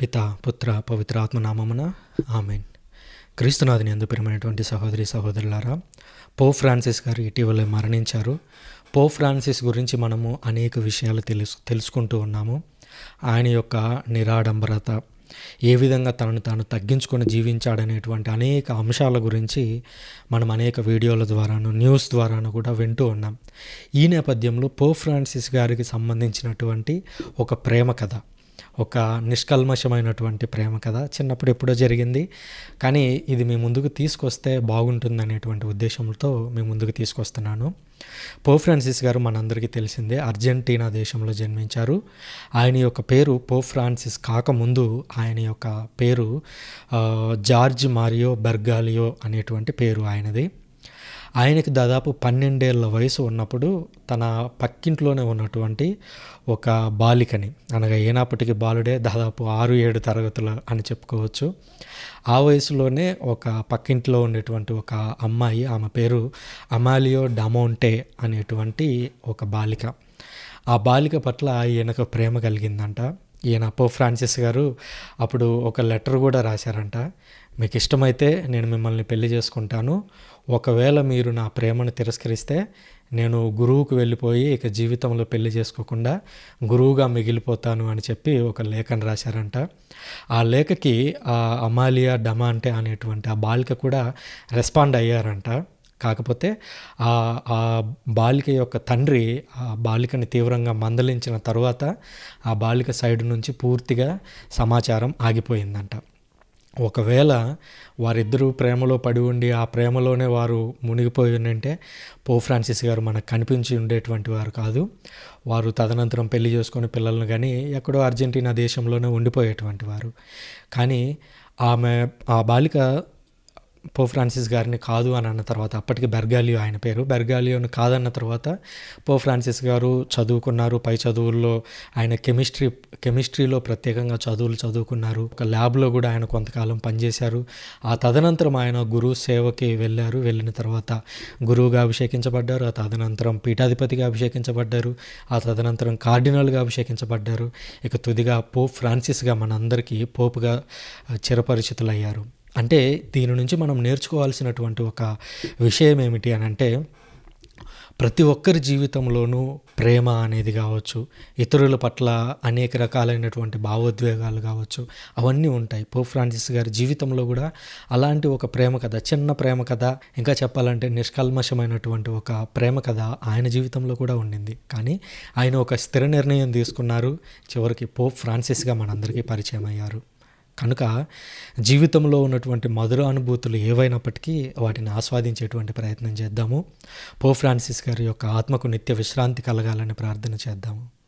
పిత పుత్ర పవిత్ర ఆత్మనామమున ఆమెన్. క్రీస్తునాథుని ఎందు ప్రియమైనటువంటి సహోదరి సహోదరులారా పో ఫ్రాన్సిస్ గారు ఇటీవలే మరణించారు. పో ఫ్రాన్సిస్ గురించి మనము అనేక విషయాలు తెలుసు తెలుసుకుంటూ ఉన్నాము. ఆయన యొక్క నిరాడంబరత ఏ విధంగా తనను తాను తగ్గించుకొని జీవించాడనేటువంటి అనేక అంశాల గురించి మనం అనేక వీడియోల ద్వారాను న్యూస్ ద్వారాను కూడా వింటూ ఉన్నాం. ఈ నేపథ్యంలో పో ఫ్రాన్సిస్ గారికి సంబంధించినటువంటి ఒక ప్రేమ కథ. ఒక నిష్కల్మషమైనటువంటి ప్రేమ కథ చిన్నప్పుడు ఎప్పుడో జరిగింది. కానీ ఇది మీ ముందుకు తీసుకొస్తే బాగుంటుంది అనేటువంటి ఉద్దేశంతో మీ ముందుకు తీసుకొస్తున్నాను. పో ఫ్రాన్సిస్ గారు మనందరికీ తెలిసిందే అర్జెంటీనా దేశంలో జన్మించారు. ఆయన యొక్క పేరు పో ఫ్రాన్సిస్ కాకముందు ఆయన యొక్క పేరు జార్జ్ మారియో బెర్గాలియో అనేటువంటి పేరు ఆయనది. ఆయనకి దాదాపు పన్నెండేళ్ళ వయసు ఉన్నప్పుడు తన పక్కింట్లోనే ఉన్నటువంటి ఒక బాలికని అనగా ఏనాప్పటికీ బాలుడే దాదాపు ఆరు ఏడు తరగతుల అని చెప్పుకోవచ్చు. ఆ వయసులోనే ఒక పక్కింట్లో ఉండేటువంటి ఒక అమ్మాయి ఆమె పేరు అమాలియో డమోంటే అనేటువంటి ఒక బాలిక. ఆ బాలిక పట్ల ఈయనకు ప్రేమ కలిగిందంట. ఈయన పో ఫ్రాన్సిస్ గారు అప్పుడు ఒక లెటర్ కూడా రాశారంట. మీకు ఇష్టమైతే నేను మిమ్మల్ని పెళ్ళి చేసుకుంటాను. ఒకవేళ మీరు నా ప్రేమను తిరస్కరిస్తే నేను గురువుకు వెళ్ళిపోయి ఇక జీవితంలో పెళ్ళి చేసుకోకుండా గురువుగా మిగిలిపోతాను అని చెప్పి ఒక లేఖను రాశారంట. ఆ లేఖకి ఆ అమాలియా డమాంటే అనేటువంటి ఆ బాలిక కూడా రెస్పాండ్ అయ్యారంట. కాకపోతే ఆ ఆ బాలిక యొక్క తండ్రి ఆ బాలికని తీవ్రంగా మందలించిన తరువాత ఆ బాలిక సైడ్ నుంచి పూర్తిగా సమాచారం ఆగిపోయిందంట. ఒకవేళ వారిద్దరూ ప్రేమలో పడి ఉండి ఆ ప్రేమలోనే వారు మునిగిపోయి ఉంటే పో ఫ్రాన్సిస్ గారు మనకు కనిపించి ఉండేటువంటి వారు కాదు. వారు తదనంతరం పెళ్ళి చేసుకొని పిల్లలను కానీ ఎక్కడో అర్జెంటీనా దేశంలోనే ఉండిపోయేటువంటి వారు. కానీ ఆమె ఆ బాలిక పో ఫ్రాన్సిస్ గారిని కాదు అని అన్న తర్వాత అప్పటికి బెర్గాలియో ఆయన పేరు. బెర్గాలియోని కాదన్న తర్వాత పో ఫ్రాన్సిస్ గారు చదువుకున్నారు. పై చదువుల్లో ఆయన కెమిస్ట్రీ కెమిస్ట్రీలో ప్రత్యేకంగా చదువులు చదువుకున్నారు. ఒక ల్యాబ్లో కూడా ఆయన కొంతకాలం పనిచేశారు. ఆ తదనంతరం ఆయన గురువు సేవకి వెళ్ళారు. వెళ్ళిన తర్వాత గురువుగా అభిషేకించబడ్డారు. ఆ తదనంతరం పీఠాధిపతిగా అభిషేకించబడ్డారు. ఆ తదనంతరం కార్డినల్గా అభిషేకించబడ్డారు. ఇక తుదిగా పోప్ ఫ్రాన్సిస్గా మనందరికీ పోపుగా చిరపరిచితులయ్యారు. అంటే దీని నుంచి మనం నేర్చుకోవాల్సినటువంటి ఒక విషయం ఏమిటి అని అంటే ప్రతి ఒక్కరి జీవితంలోనూ ప్రేమ అనేది కావచ్చు ఇతరుల పట్ల అనేక రకాలైనటువంటి భావోద్వేగాలు కావచ్చు అవన్నీ ఉంటాయి. పోప్ ఫ్రాన్సిస్ గారి జీవితంలో కూడా అలాంటి ఒక ప్రేమ కథ చిన్న ప్రేమ కథ ఇంకా చెప్పాలంటే నిష్కల్మషమైనటువంటి ఒక ప్రేమ కథ ఆయన జీవితంలో కూడా ఉండింది. కానీ ఆయన ఒక స్థిర నిర్ణయం తీసుకున్నారు. చివరికి పోప్ ఫ్రాన్సిస్గా మనందరికీ పరిచయం అయ్యారు. కనుక జీవితంలో ఉన్నటువంటి మధుర అనుభూతులు ఏవైనప్పటికీ వాటిని ఆస్వాదించేటువంటి ప్రయత్నం చేద్దాము. పో ఫ్రాన్సిస్ గారి యొక్క ఆత్మకు నిత్య విశ్రాంతి కలగాలని ప్రార్థన చేద్దాము.